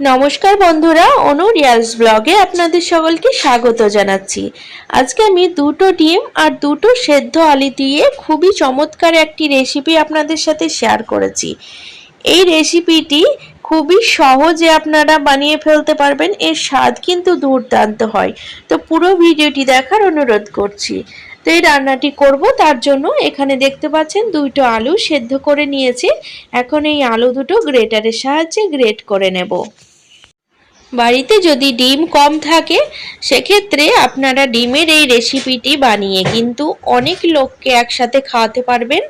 নমস্কার বন্ধুরা, অনু রিয়ালস ব্লগে আপনাদের সকলকে স্বাগত জানাচ্ছি। আজকে আমি দুটো ডিম আর দুটো সেদ্ধ আলি দিয়ে খুবই চমৎকার একটি রেসিপি আপনাদের সাথে শেয়ার করেছি। এই রেসিপিটি খুবই সহজে আপনারা বানিয়ে ফেলতে পারবেন, এর স্বাদ কিন্তু দুর্দান্ত হয়। তো পুরো ভিডিওটি দেখার অনুরোধ করছি। তো এই রান্নাটি করব, তার জন্য এখানে দেখতে পাচ্ছেন দুটো আলু সেদ্ধ করে নিয়েছি। এখন এই আলু দুটো গ্রেটারের সাহায্যে গ্রেট করে নেব। বাড়িতে যদি ডিম কম থাকে, সেক্ষেত্রে আপনারা ডিমের এই রেসিপিটি বানিয়ে কিন্তু অনেক লোককে একসাথে খাওয়াতে পারবেন।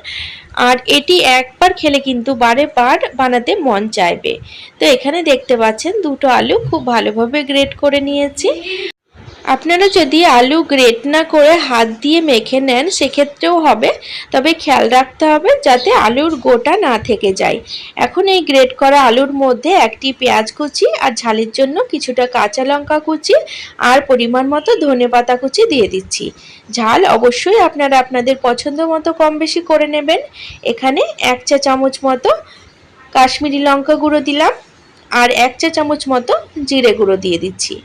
আর এটি একবার খেলে কিন্তু বারে বার বানাতে মন চাইবে। তো এখানে দেখতে পাচ্ছেন, দুটো আলু খুব ভালোভাবে গ্রেট করে নিয়েছি। আপনারা যদি আলু গ্রেট না করে হাত দিয়ে মেখে নেন, সেক্ষেত্রেও হবে। তবে খেয়াল রাখতে হবে যাতে আলুর গোটা না থেকে যায়। এখন এই গ্রেট করা আলুর মধ্যে একটি পেঁয়াজ কুচি আর ঝালের জন্য কিছুটা কাঁচা লঙ্কা কুচি আর পরিমাণ মতো ধনে পাতা কুচি দিয়ে দিচ্ছি। ঝাল অবশ্যই আপনারা আপনাদের পছন্দ মতো কম বেশি করে নেবেন। এখানে এক চা চামচ মতো কাশ্মীরি লঙ্কা গুঁড়ো দিলাম আর এক চা চামচ মতো জিরে গুঁড়ো দিয়ে দিচ্ছি।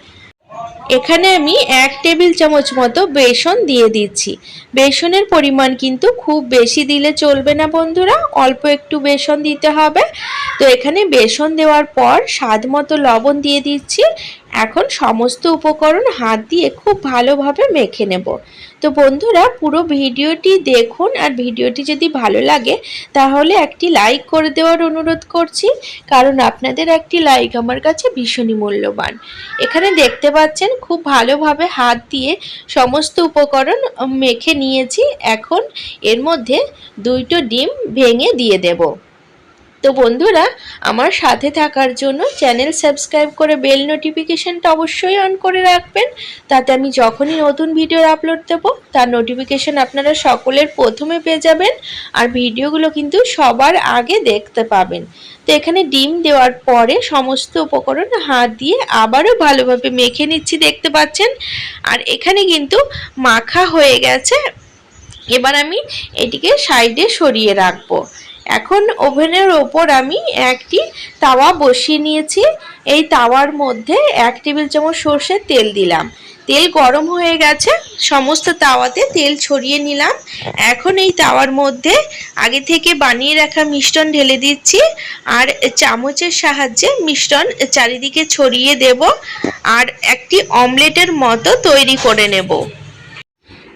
এখানে আমি এক টেবিল চামচ মতো বেসন দিয়ে দিচ্ছি। বেসনের পরিমাণ কিন্তু খুব বেশি দিলে চলবে না বন্ধুরা, অল্প একটু বেসন দিতে হবে। তো এখানে বেসন দেওয়ার পর স্বাদ মতো লবণ দিয়ে দিচ্ছি। এখন সমস্ত উপকরণ হাত দিয়ে খুব ভালোভাবে মেখে নেব। তো বন্ধুরা, পুরো ভিডিওটি দেখুন আর ভিডিওটি যদি ভালো লাগে, তাহলে একটি লাইক করে দেওয়ার অনুরোধ করছি। কারণ আপনাদের একটি লাইক আমার কাছে ভীষণই মূল্যবান। এখানে দেখতে পাচ্ছেন খুব ভালোভাবে হাত দিয়ে সমস্ত উপকরণ মেখে নিয়েছি। এখন এর মধ্যে দুইটো ডিম ভেঙে দিয়ে দেবো। তো বন্ধুরা, আমার সাথে থাকার জন্য চ্যানেল সাবস্ক্রাইব করে বেল নোটিফিকেশানটা অবশ্যই অন করে রাখবেন। তাতে আমি যখনই নতুন ভিডিও আপলোড দেবো, তার নোটিফিকেশান আপনারা সকলের প্রথমে পেয়ে যাবেন আর ভিডিওগুলো কিন্তু সবার আগে দেখতে পাবেন। তো এখানে ডিম দেওয়ার পরে সমস্ত উপকরণ হাত দিয়ে আবারও ভালোভাবে মেখে নিচ্ছি, দেখতে পাচ্ছেন? আর এখানে কিন্তু মাখা হয়ে গেছে। এবার আমি এটিকে সাইডে সরিয়ে রাখব। এখন ওভেনের ওপর আমি একটি তাওয়া বসিয়ে নিয়েছি। এই তাওয়ার মধ্যে এক টেবিল চামচ সর্ষের তেল দিলাম। তেল গরম হয়ে গেছে, সমস্ত তাওয়াতে তেল ছড়িয়ে নিলাম। এখন এই তাওয়ার মধ্যে আগে থেকে বানিয়ে রাখা মিষ্টন ঢেলে দিচ্ছি আর চামচের সাহায্যে মিশ্রণ চারিদিকে ছড়িয়ে দেব আর একটি অমলেটের মতো তৈরি করে নেব।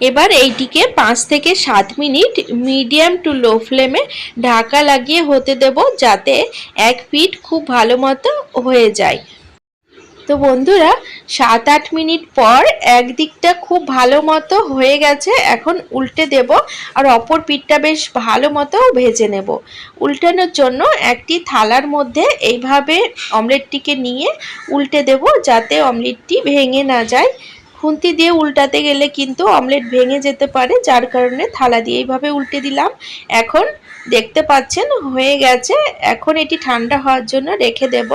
এবার এইটিকে পাঁচ থেকে সাত মিনিট মিডিয়াম টু লো ফ্লেমে ঢাকা লাগিয়ে হতে দেব যাতে এক পিঠ খুব ভালো মতো হয়ে যায়। তো বন্ধুরা, সাত আট মিনিট পর একদিকটা খুব ভালো মতো হয়ে গেছে, এখন উল্টে দেব আর অপর পিঠটা বেশ ভালো মতো ভেজে নেব। উল্টানোর জন্য একটি থালার মধ্যে এইভাবে অমলেটটিকে নিয়ে উল্টে দেব যাতে অমলেটটি ভেঙে না যায়। খুন্তি দিয়ে উল্টাতে গেলে কিন্তু অমলেট ভেঙে যেতে পারে, যার কারণে থালা দিয়ে এইভাবে উল্টে দিলাম। এখন দেখতে পাচ্ছেন, হয়ে গেছে। এখন এটি ঠান্ডা হওয়ার জন্য রেখে দেব।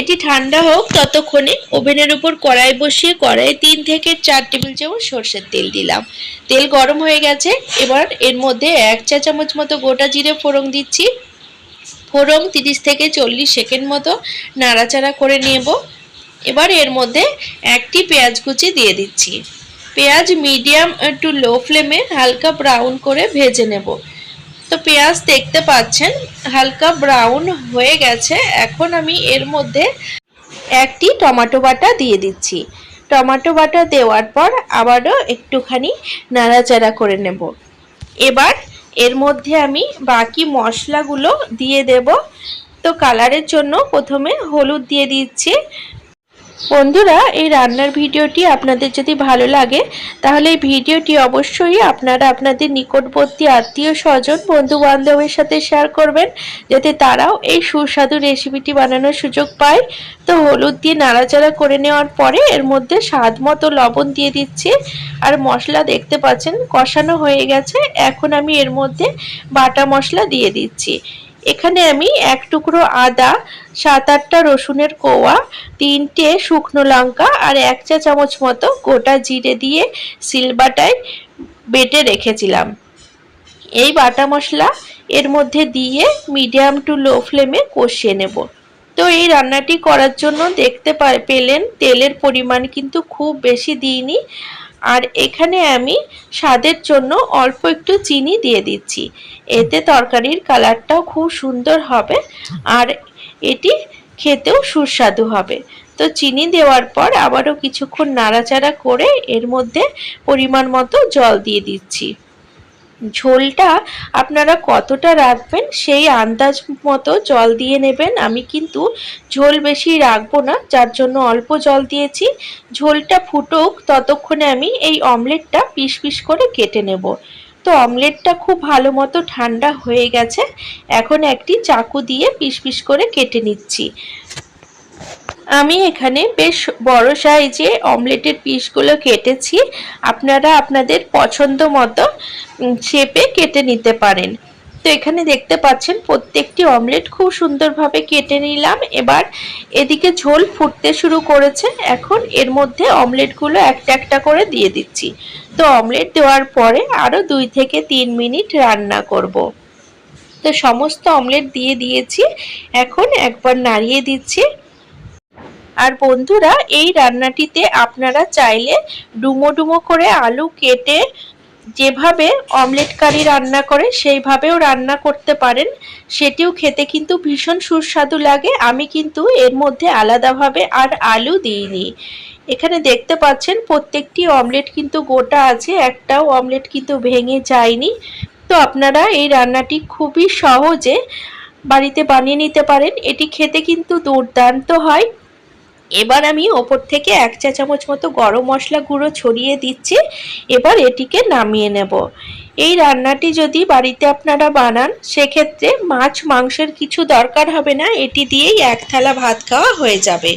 এটি ঠান্ডা হোক ততক্ষণে ওভেনের উপর কড়াই বসিয়ে কড়াই তিন থেকে চার টেবিল চামচ সর্ষের তেল দিলাম। তেল গরম হয়ে গেছে। এবার এর মধ্যে এক চা চামচ মতো গোটা জিরে ফোড়ন দিচ্ছি। ফোড়ন তিরিশ থেকে চল্লিশ সেকেন্ড মতো নাড়াচাড়া করে নেব। এবার এর মধ্যে একটি পেঁয়াজ কুচি দিয়ে দিচ্ছি। পেঁয়াজ মিডিয়াম টু লো ফ্লেমে হালকা ব্রাউন করে ভেজে নেব। তো পেঁয়াজ দেখতে পাচ্ছেন, হালকা ব্রাউন হয়ে গেছে। এখন আমি এর মধ্যে একটি টমেটো বাটা দিয়ে দিচ্ছি। টমেটো বাটা দেওয়ার পর আবারও একটুখানি নাড়াচাড়া করে নেব। এবার এর মধ্যে আমি বাকি মশলাগুলো দিয়ে দেব। তো কালারের জন্য প্রথমে হলুদ দিয়ে দিচ্ছি। বন্ধুরা, এই রান্নার ভিডিওটি আপনাদের যদি ভালো লাগে, তাহলে এই ভিডিওটি অবশ্যই আপনারা আপনাদের নিকটবর্তী আত্মীয় স্বজন বন্ধু বান্ধবের সাথে শেয়ার করবেন, যাতে তারাও এই সুস্বাদু রেসিপিটি বানানোর সুযোগ পায়। তো হলুদ দিয়ে নাড়াচাড়া করে নেওয়ার পরে এর মধ্যে স্বাদ মতো লবণ দিয়ে দিচ্ছি। আর মশলা দেখতে পাচ্ছেন, কষানো হয়ে গেছে। এখন আমি এর মধ্যে বাটা মশলা দিয়ে দিচ্ছি। এখানে আমি এক টুকরো আদা, সাত আটটা রসুনের কোয়া, তিনটে শুকনো লঙ্কা আর এক চা চামচ মতো গোটা জিরে দিয়ে সিলবাটায় বেটে রেখেছিলাম। এই বাটা মশলা এর মধ্যে দিয়ে মিডিয়াম টু লো ফ্লেমে কষিয়ে নেব। তো এই রান্নাটি করার জন্য দেখতে পেলেন তেলের পরিমাণ কিন্তু খুব বেশি দিইনি। আর এখানে আমি স্বাদের জন্য অল্প একটু চিনি দিয়ে দিচ্ছি। এতে তরকারির কালারটাও খুব সুন্দর হবে আর এটি খেতেও সুস্বাদু হবে। তো চিনি দেওয়ার পর আবারও কিছুক্ষণ নাড়াচাড়া করে এর মধ্যে পরিমাণ মতো জল দিয়ে দিচ্ছি। ঝোলটা আপনারা কতটা রাখবেন সেই আন্দাজ মতো জল দিয়ে নেবেন। আমি কিন্তু ঝোল বেশি রাখব না, যার জন্য অল্প জল দিয়েছি। ঝোলটা ফুটুক, ততক্ষণে আমি এই অমলেটটা পিস পিস করে কেটে নেব। তো অমলেটটা খুব ভালো মতো ঠান্ডা হয়ে গেছে। এখন একটি চাকু দিয়ে পিস পিস করে কেটে নিচ্ছি। আমি এখানে বেশ বড় সাইজে অমলেটের পিসগুলো কেটেছি। আপনারা আপনাদের পছন্দ মতো শেপে কেটে নিতে পারেন। তো এখানে দেখতে পাচ্ছেন প্রত্যেকটি অমলেট খুব সুন্দরভাবে কেটে নিলাম। এবার এদিকে ঝোল ফুটতে শুরু করেছে। এখন এর মধ্যে অমলেটগুলো একটা একটা করে দিয়ে দিচ্ছি। তো অমলেট দেওয়ার পরে আরও দুই থেকে তিন মিনিট রান্না করব। তো সমস্ত অমলেট দিয়ে দিয়েছি। এখন একবার নাড়িয়ে দিচ্ছি। আর বন্ধুরা, এই রান্নাটিতে আপনারা চাইলে ডুমো ডুমো করে আলু কেটে যেভাবে অমলেট কারি রান্না করে, সেইভাবেও রান্না করতে পারেন। সেটিও খেতে কিন্তু ভীষণ সুস্বাদু লাগে। আমি কিন্তু এর মধ্যে আলাদাভাবে আর আলু দিইনি। এখানে দেখতে পাচ্ছেন, প্রত্যেকটি অমলেট কিন্তু গোটা আছে, একটাও অমলেট কিন্তু ভেঙে যায়নি। তো আপনারা এই রান্নাটি খুবই সহজে বাড়িতে বানিয়ে নিতে পারেন। এটি খেতে কিন্তু দুর্দান্ত হয়। এবার আমি ওপর থেকে এক চা চামচ মতো গরম মশলা গুঁড়ো ছড়িয়ে দিচ্ছি, এবার এটিকে নামিয়ে নেব। এই রান্নাটি যদি বাড়িতে আপনারা বানান, সেক্ষেত্রে মাছ, মাংসের কিছু দরকার হবে না, এটি দিয়েই এক থালা ভাত খাওয়া হয়ে যাবে।